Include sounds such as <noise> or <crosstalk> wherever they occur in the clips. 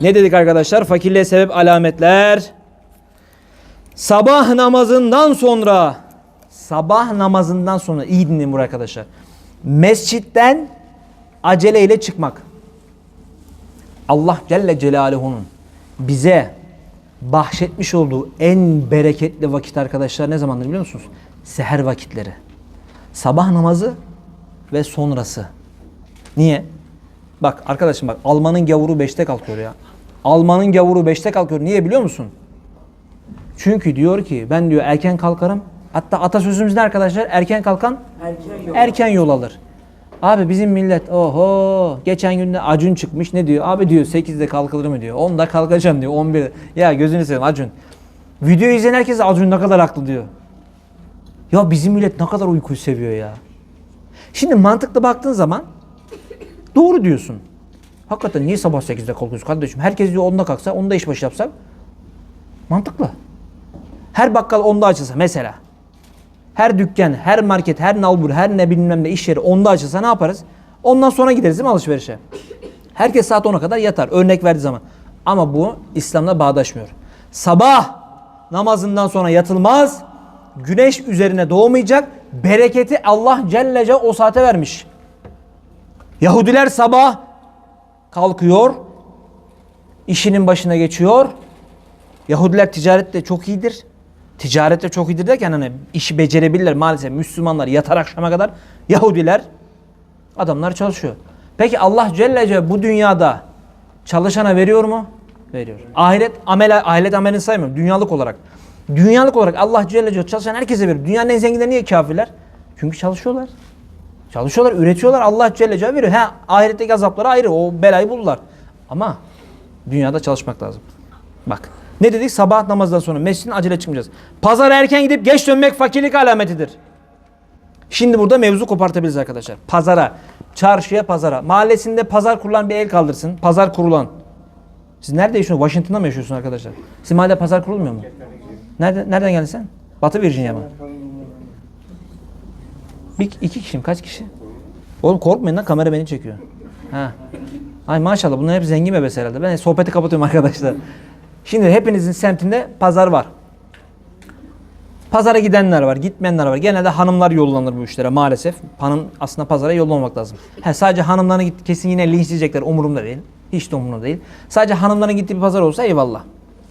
Ne dedik arkadaşlar? Fakirliğe sebep alametler. Sabah namazından sonra sabah namazından sonra iyi dinleyin buraya arkadaşlar. Mescitten aceleyle çıkmak. Allah Celle Celaluhu'nun bize bahşetmiş olduğu en bereketli vakit arkadaşlar ne zamandır biliyor musunuz? Seher vakitleri. Sabah namazı ve sonrası. Niye? Bak arkadaşım bak Alman'ın gavuru 5'te kalkıyor ya. Alman'ın gavuru 5'te kalkıyor. Niye biliyor musun? Çünkü diyor ki ben diyor erken kalkarım. Hatta atasözümüz ne arkadaşlar? Erken kalkan erken yol, alır. Abi bizim millet oho geçen günde Acun çıkmış ne diyor? Abi diyor 8'de kalkılır mı diyor. 10'da kalkacaksın diyor 11'de. Ya gözünü seveyim Acun. Video izleyen herkes Acun ne kadar haklı diyor. Ya bizim millet ne kadar uykuyu seviyor ya. Şimdi mantıklı baktığın zaman doğru diyorsun. Hakikaten niye sabah 8'de kalkıyorsun kardeşim? Herkes diyor 10'da kalksa 10'da işbaşı yapsak mantıklı. Her bakkal 10'da açılsa mesela. Her dükkan, her market, her nalbur, her ne bilmem ne iş yeri 10'da açılsa ne yaparız? Ondan sonra gideriz değil mi alışverişe? Herkes saat 10'a kadar yatar. Örnek verdiği zaman. Ama bu İslam'la bağdaşmıyor. Sabah namazından sonra yatılmaz. Güneş üzerine doğmayacak. Bereketi Allah Celle Celle o saate vermiş. Yahudiler sabah kalkıyor. işinin başına geçiyor. Yahudiler ticarette çok iyidir. Ticarette çok iyidir derken hani işi becerebilirler maalesef. Müslümanlar yatar akşama kadar. Yahudiler adamlar çalışıyor. Peki Allah Celle Celle bu dünyada çalışana veriyor mu? Veriyor. Ahiret amel ahiret amelini saymıyorum. Dünyalık olarak. Dünyalık olarak Allah Celle Celle çalışan herkese veriyor. Dünyanın en zenginleri niye kafirler? Çünkü çalışıyorlar. Çalışıyorlar, üretiyorlar. Allah Celle Celle veriyor. Ha ahiretteki azapları ayrı. O belayı bulurlar. Ama dünyada çalışmak lazım. Bak. Ne dedik? Sabah namazdan sonra mescidin acele çıkmayacağız. Pazara erken gidip geç dönmek fakirlik alametidir. Şimdi burada mevzu kopartabiliriz arkadaşlar. Pazara, çarşıya pazara. Mahallesinde pazar kurulan bir el kaldırsın. Pazar kurulan. Siz nerede yaşıyorsunuz? Washington'da mı yaşıyorsunuz arkadaşlar? Sizin mahallede pazar kurulmuyor mu? Nerede, nereden geldin sen? Batı Virginia mı? Bir, iki kişi mi? Kaç kişi? Oğlum korkmayın lan kamera beni çekiyor. Ha. Ay maşallah bunlar hep zengin bebesi herhalde. Ben sohbeti kapatıyorum arkadaşlar. Şimdi hepinizin semtinde pazar var. Pazara gidenler var, gitmeyenler var. Genelde hanımlar yollanır bu işlere maalesef. Hanım aslında pazara yollamamak lazım. He, sadece hanımların gitti kesin yine linçleyecekler umurumda değil. Hiç de umurumda değil. Sadece hanımların gittiği bir pazar olsa eyvallah.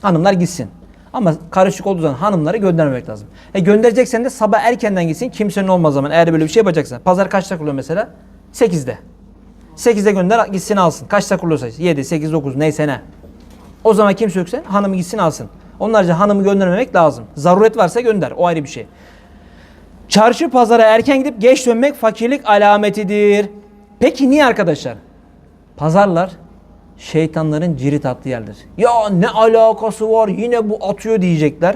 Hanımlar gitsin. Ama karışık olduğu zaman hanımları göndermemek lazım. E göndereceksen de sabah erkenden gitsin. Kimsenin olmaz zaman eğer böyle bir şey yapacaksan. Pazar kaçta kuruluyor mesela? 8'de. 8'de gönder gitsin alsın. Kaçta kuruluyorsa 7, 8, 9 neyse ne. O zaman kimse yoksa hanımı gitsin alsın. Onlarca hanımı göndermemek lazım. Zaruret varsa gönder. O ayrı bir şey. Çarşı pazara erken gidip geç dönmek fakirlik alametidir. Peki niye arkadaşlar? Pazarlar şeytanların cirit attığı yerdir. Ya ne alakası var yine bu atıyor diyecekler.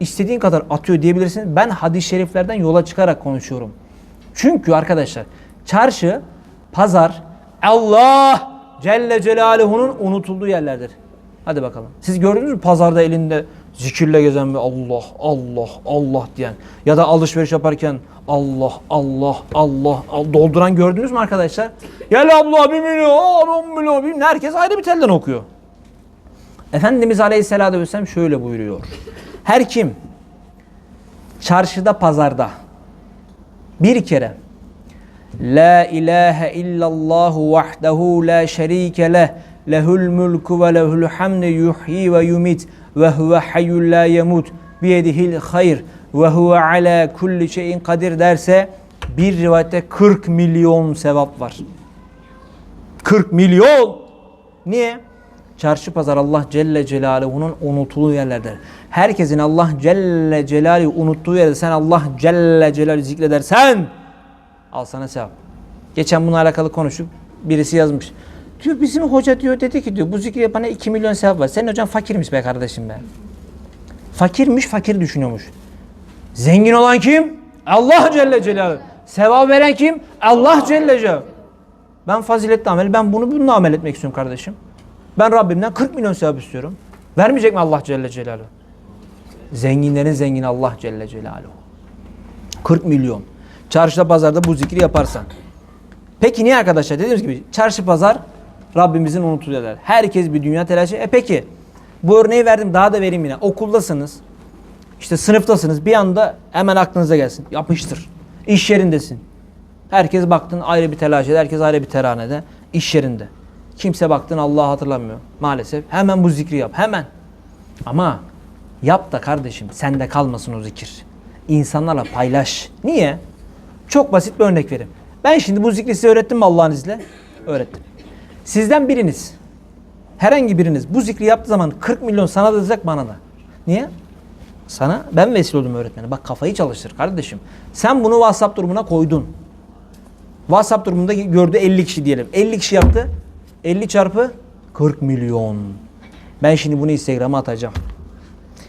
İstediğin kadar atıyor diyebilirsin. Ben hadis-i şeriflerden yola çıkarak konuşuyorum. Çünkü arkadaşlar çarşı, pazar Allah Celle Celaluhu'nun unutulduğu yerlerdir. Hadi bakalım. Siz gördünüz mü pazarda elinde zikirle gezen bir Allah, Allah, Allah diyen ya da alışveriş yaparken Allah, Allah, Allah, dolduran gördünüz mü arkadaşlar? Gel abla bir milyon, on milyon, milyon. Herkes ayrı bir telden okuyor. Efendimiz Aleyhisselatü Vesselam şöyle buyuruyor. Her kim çarşıda, pazarda bir kere La ilahe illallahu vahdehu la şerike leh lehul mulku ve lehul hamdu yuhyi ve yumit ve huve hayyul la yemut biyedihil hayr ve huve ala kulli şeyin kadir derse bir rivayette 40 milyon sevap var. 40 milyon. Niye? Çarşı pazar Allah Celle Celaluhu'nun unutulduğu yerlerdir. Herkesin Allah Celle Celaluhu unuttuğu yerde sen Allah Celle Celaluhu zikredersen al sana sevap. Geçen bununla alakalı konuşup birisi yazmış. Diyor bizim hoca diyor dedi ki diyor bu zikri yapana 2 milyon sevap var. Senin hocan fakirmiş be kardeşim be. Fakirmiş fakir düşünüyormuş. Zengin olan kim? Allah Celle Celaluhu. Sevap veren kim? Allah Celle Celaluhu. Ben faziletli amel, ben bunu bununla amel etmek istiyorum kardeşim. Ben Rabbimden 40 milyon sevap istiyorum. Vermeyecek mi Allah Celle Celaluhu? Zenginlerin zengini Allah Celle Celaluhu. 40 milyon. Çarşıda pazarda bu zikri yaparsan. Peki niye arkadaşlar? Dediğimiz gibi çarşı pazar Rabbimizin unutuluyorlar. Herkes bir dünya telaşı. E peki bu örneği verdim daha da vereyim yine. Okuldasınız. İşte sınıftasınız. Bir anda hemen aklınıza gelsin. Yapıştır. İş yerindesin. Herkes baktın ayrı bir telaşede, herkes ayrı bir teranede. iş yerinde. Kimse baktın Allah'ı hatırlamıyor. Maalesef. Hemen bu zikri yap. Hemen. Ama yap da kardeşim sende kalmasın o zikir. İnsanlarla paylaş. Niye? Çok basit bir örnek vereyim. Ben şimdi bu zikri size öğrettim mi Allah'ın izniyle? Öğrettim. Sizden biriniz, herhangi biriniz bu zikri yaptığı zaman 40 milyon sana da yazacak bana da. Niye? Sana ben vesile oldum öğretmene. Bak kafayı çalıştır kardeşim. Sen bunu WhatsApp durumuna koydun. WhatsApp durumunda gördü 50 kişi diyelim. 50 kişi yaptı. 50 çarpı 40 milyon. Ben şimdi bunu Instagram'a atacağım.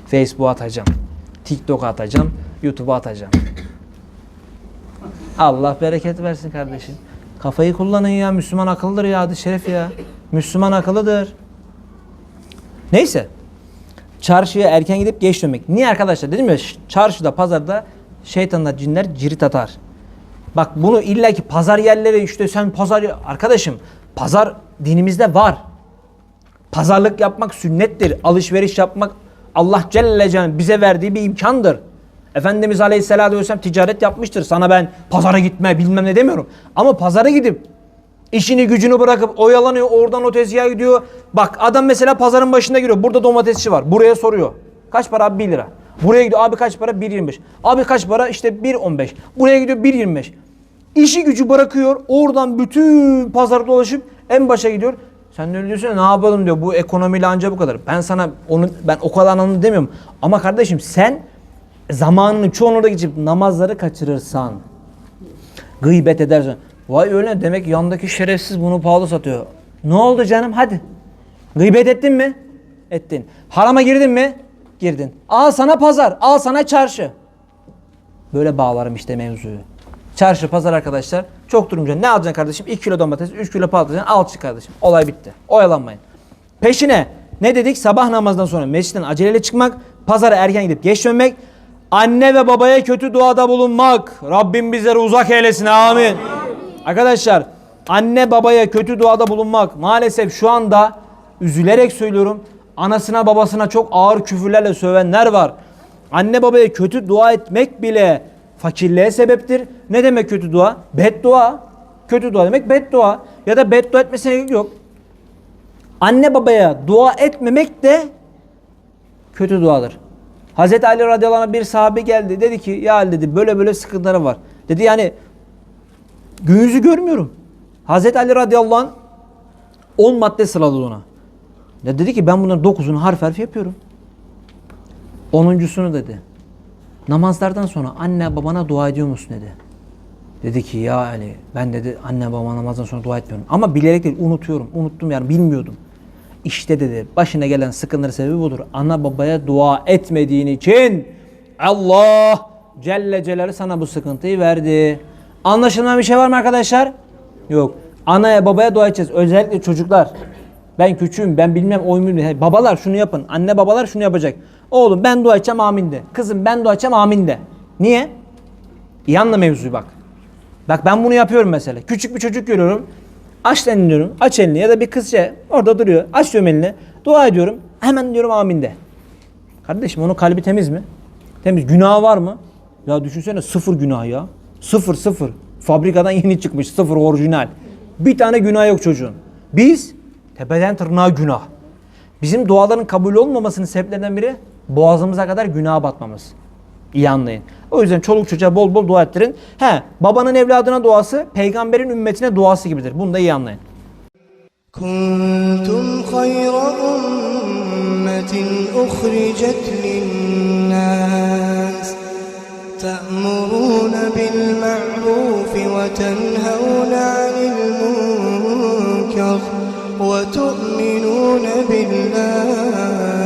Facebook'a atacağım. TikTok'a atacağım. YouTube'a atacağım. Allah bereket versin kardeşim. Kafayı kullanın ya. Müslüman akıllıdır ya. Adı şeref ya. Müslüman akıllıdır. Neyse. Çarşıya erken gidip geç dönmek. Niye arkadaşlar? Dedim ya çarşıda, pazarda şeytanlar, cinler cirit atar. Bak bunu illa ki pazar yerleri işte sen pazar arkadaşım pazar dinimizde var. Pazarlık yapmak sünnettir. Alışveriş yapmak Allah Celle Celaluhu bize verdiği bir imkandır. Efendimiz Aleyhisselatü Vesselam ticaret yapmıştır. Sana ben pazara gitme bilmem ne demiyorum. Ama pazara gidip işini gücünü bırakıp oyalanıyor oradan o tezgaha gidiyor. Bak adam mesela pazarın başında giriyor. Burada domatesçi var. Buraya soruyor. Kaç para abi? 1 lira. Buraya gidiyor. Abi kaç para? 1.25. Abi kaç para? İşte 1.15. Buraya gidiyor 1.25. İşi gücü bırakıyor. Oradan bütün pazarı dolaşıp en başa gidiyor. Sen öyle diyorsun ne yapalım diyor. Bu ekonomiyle anca bu kadar. Ben sana onu ben o kadar anladım demiyorum. Ama kardeşim sen zamanını çoğunu orada geçip namazları kaçırırsan gıybet edersen vay öyle demek yandaki şerefsiz bunu pahalı satıyor. Ne oldu canım hadi. Gıybet ettin mi? Ettin. Harama girdin mi? Girdin. Al sana pazar, al sana çarşı. Böyle bağlarım işte mevzuyu. Çarşı, pazar arkadaşlar. Çok durunca ne alacaksın kardeşim? 2 kilo domates, 3 kilo patlıcan al çık kardeşim. Olay bitti. Oyalanmayın. Peşine ne dedik? Sabah namazından sonra mescitten aceleyle çıkmak, pazara erken gidip geç dönmek, anne ve babaya kötü duada bulunmak. Rabbim bizleri uzak eylesin. Amin. Arkadaşlar anne babaya kötü duada bulunmak maalesef şu anda üzülerek söylüyorum anasına babasına çok ağır küfürlerle sövenler var. Anne babaya kötü dua etmek bile fakirliğe sebeptir. Ne demek kötü dua? Beddua. Kötü dua demek beddua. Ya da beddua etmesine gerek yok. Anne babaya dua etmemek de kötü duadır. Hazreti Ali radıyallahu anh bir sahabe geldi. Dedi ki ya Ali dedi böyle böyle sıkıntıları var. Dedi yani gün yüzü görmüyorum. Hazreti Ali radıyallahu anh 10 madde sıraladı ona. Ya dedi ki ben bunların 9'unu harf harf yapıyorum. 10.sunu dedi. Namazlardan sonra anne babana dua ediyor musun dedi. Dedi ki ya Ali ben dedi anne babama namazdan sonra dua etmiyorum. Ama bilerek değil unutuyorum. Unuttum yani bilmiyordum. İşte dedi başına gelen sıkıntıların sebebi budur. Ana babaya dua etmediğin için Allah Celle Celaluhu sana bu sıkıntıyı verdi. Anlaşılmayan bir şey var mı arkadaşlar? Yok. Anaya babaya dua edeceğiz. Özellikle çocuklar. Ben küçüğüm ben bilmem oy mu Babalar şunu yapın. Anne babalar şunu yapacak. Oğlum ben dua edeceğim amin de. Kızım ben dua edeceğim amin de. Niye? İyi anla mevzuyu bak. Bak ben bunu yapıyorum mesela. Küçük bir çocuk görüyorum. Aç elini diyorum. Aç elini ya da bir kız şey orada duruyor. Aç diyorum elini. Dua ediyorum. Hemen diyorum amin de. Kardeşim onun kalbi temiz mi? Temiz. Günah var mı? Ya düşünsene sıfır günah ya. Sıfır sıfır. Fabrikadan yeni <laughs> çıkmış sıfır orijinal. Bir tane günah yok çocuğun. Biz tepeden tırnağa günah. Bizim duaların kabul olmamasının sebeplerinden biri boğazımıza kadar günaha batmamız. İyi anlayın. O yüzden çoluk çocuğa bol bol dua ettirin. He, babanın evladına duası, peygamberin ümmetine duası gibidir. Bunu da iyi anlayın. كنتم خير أمة أخرجت للناس تأمرون بالمعروف وتنهون عن المنكر وتؤمنون بالله.